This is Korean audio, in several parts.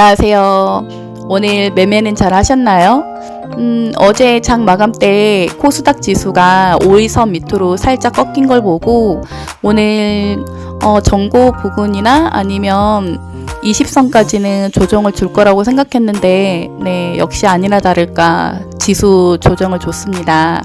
안녕하세요. 오늘 매매는 잘 하셨나요? 음, 어제 장 마감 때 코스닥 지수가 5일선 밑으로 살짝 꺾인 걸 보고 오늘 어, 정고 부근이나 아니면 20선까지는 조정을 줄 거라고 생각했는데 네, 역시 아니나 다를까 지수 조정을 줬습니다.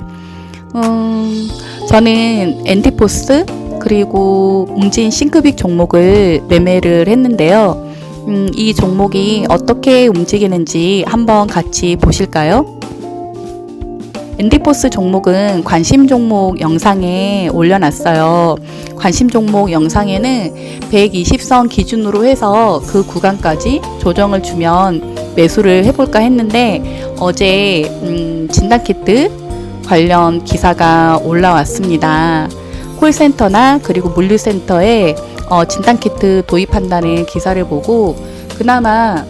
음, 저는 엔티포스 그리고 웅진 싱크빅 종목을 매매를 했는데요. 음, 이 종목이 어떻게 움직이는지 한번 같이 보실까요? 엔디포스 종목은 관심 종목 영상에 올려놨어요. 관심 종목 영상에는 120선 기준으로 해서 그 구간까지 조정을 주면 매수를 해볼까 했는데 어제 음, 진단키트 관련 기사가 올라왔습니다. 콜센터나 그리고 물류센터에 어, 진단키트 도입한다는 기사를 보고 그나마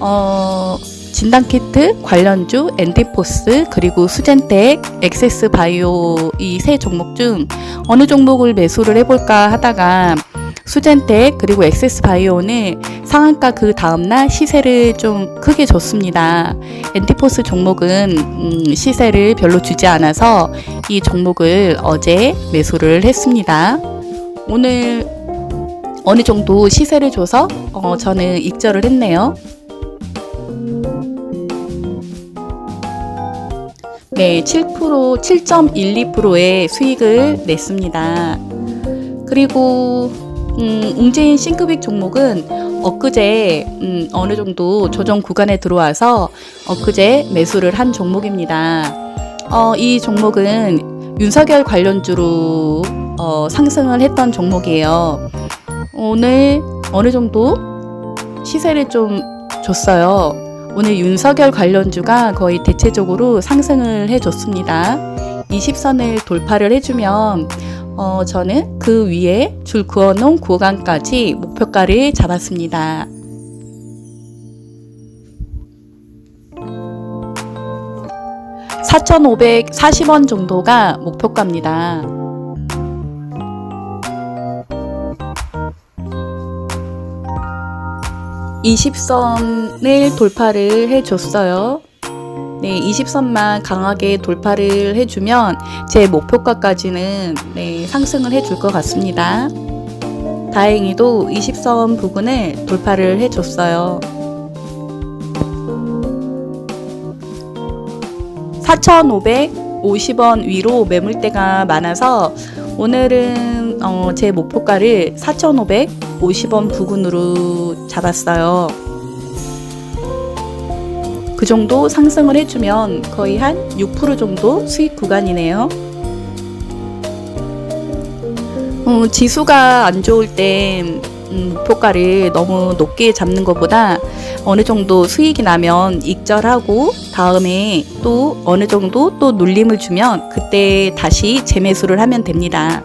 어, 진단키트 관련주 엔디포스 그리고 수젠텍 엑세스 바이오 이 세 종목 중 어느 종목을 매수를 해볼까 하다가 수젠텍 그리고 엑세스 바이오는 상한가 그 다음날 시세를 좀 크게 줬습니다. 엔티포스 종목은 음, 시세를 별로 주지 않아서 이 종목을 어제 매수를 했습니다. 오늘 어느 정도 시세를 줘서 어, 저는 익절을 했네요. 네, 7% 7.12%의 수익을 냈습니다. 그리고 음, 웅진 싱크빅 종목은 엊그제 음, 어느 정도 조정 구간에 들어와서 엊그제 매수를 한 종목입니다. 어, 이 종목은 윤석열 관련주로 어, 상승을 했던 종목이에요. 오늘 어느 정도 시세를 좀 줬어요. 오늘 윤석열 관련주가 거의 대체적으로 상승을 해줬습니다. 20선을 돌파를 해주면 어, 저는 그 위에 줄 그어놓은 구간까지 목표가를 잡았습니다. (4,540원) 정도가 목표가입니다. (20선을) 돌파를 해줬어요. 네, 20선만 강하게 돌파를 해주면 제 목표가까지는 네, 상승을 해줄 것 같습니다. 다행히도 20선 부근을 돌파를 해줬어요. 4,550원 위로 매물대가 많아서 오늘은 어, 제 목표가를 4,550원 부근으로 잡았어요. 그 정도 상승을 해주면 거의 한 6% 정도 수익 구간이네요. 어, 지수가 안 좋을 땐 음, 목표가를 너무 높게 잡는 것보다 어느 정도 수익이 나면 익절하고 다음에 또 어느 정도 또 눌림을 주면 그때 다시 재매수를 하면 됩니다.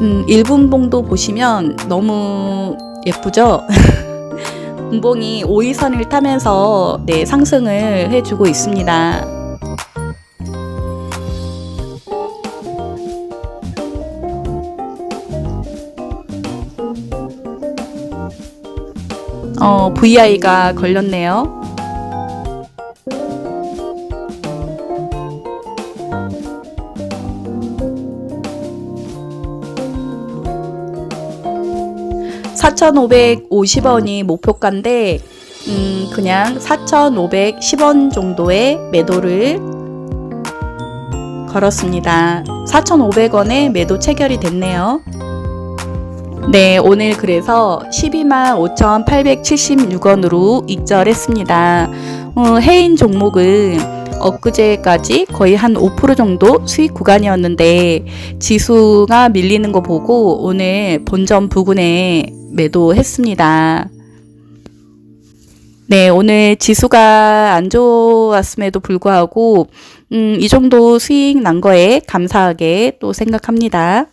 음, 1분봉도 보시면 너무 예쁘죠? 분봉이 5일선을 타면서 네, 상승을 해주고 있습니다. 어, VI가 걸렸네요. (4,550원이) 목표가인데 음 그냥 (4,510원) 정도의 매도를 걸었습니다 (4,500원에) 매도 체결이 됐네요 네, 오늘 그래서 12만 5,876원으로 익절했습니다. 어, 해인 종목은 엊그제까지 거의 한 5% 정도 수익 구간이었는데 지수가 밀리는 거 보고 오늘 본점 부근에 매도했습니다. 네, 오늘 지수가 안 좋았음에도 불구하고 음, 이 정도 수익 난 거에 감사하게 또 생각합니다.